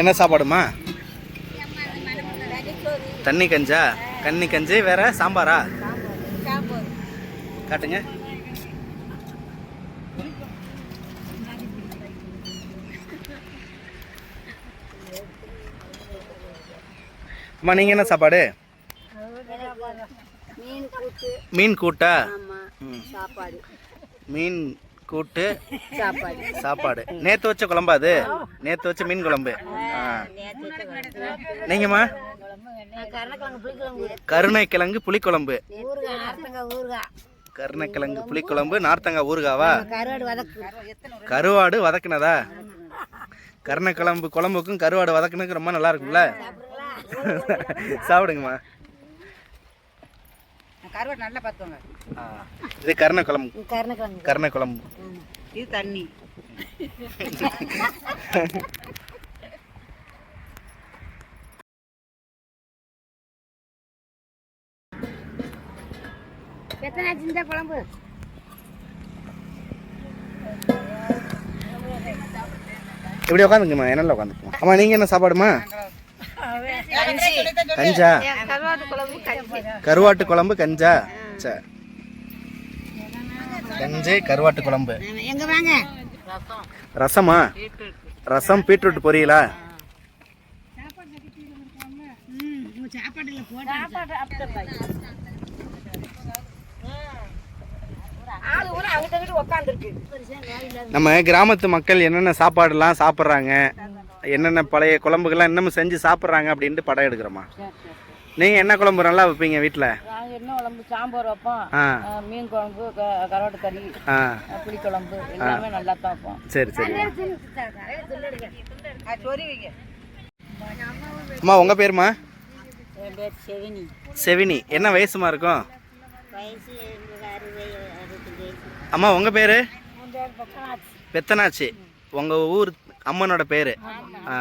என்ன சாப்பாடுமா? தண்ணி கஞ்சா? கண்ணி கஞ்சி வேற சாம்பாரா? காட்டுங்க. அம்மா நீங்கள் என்ன சாப்பாடு? மீன் கூட்டு. மீன் கூட்டா. சாப்பாடு. மீன் கூட்டு சாப்பாடு. சாப்பாடு. நேற்று வச்ச குழம்பா அது? நேற்று வச்ச மீன் குழம்பு. நீங்கம்மா? கருணக்கிழங்கு புளிக்குழம்பு. கருணைக்கிழங்கு புளிக்குழம்பு நார்த்தங்காய் ஊறுகாவா? கருவாடு வதக்குனதா? கருணைக்கிழம்பு குழம்புக்கும் கருவாடு வதக்குனதுக்கு ரொம்ப நல்லா இருக்கும்ல? சாப்பிடுங்கம்மா. கருவாடு நல்லா பார்த்துங்க ஆ, இது கருணை குழம்பு கருணக்கிழங்கு. கருணை குழம்பு இது தண்ணி. எத்தனை ஆச்சு இந்த குழம்பு? இப்படி உட்காந்துங்கம்மா என்னல உட்காந்துக்குமா அம்மா நீங்கள் என்ன சாப்பாடுமா? கஞ்சி கருவாட்டு குழம்பு கஞ்சா. சரி கஞ்சி கருவாட்டு குழம்பு. எங்க வாங்க? ரசமா? ரசம் பீட்ரூட் பொரியலா? நம்ம கிராமத்து மக்கள் என்னென்ன சாப்பாடுலாம் சாப்பிட்றாங்க என்னென்ன பழைய குழம்புகள்லாம் இன்னமும் செஞ்சு சாப்பிட்றாங்க அப்படின்ட்டு படம் எடுக்கிறோமா? நீங்கள் என்ன குழம்பு நல்லா வைப்பீங்க வீட்டில் நாங்கள் என்ன குழம்பு? சாம்பார் வைப்போம். மீன் குழம்பு க- கருவாட்டு கறி புளி குழம்பு எல்லாமே நல்லா தான் வைப்போம். சரி சரி. அம்மா உங்கள் பேருமா என் பேர் செவினி. செவினி. என்ன வயசுமா இருக்கும்? அம்மா உங்கள் பேர்? பெத்தனாச்சி. உங்கள் ஊர் அம்மனோட பேர்? ஆ.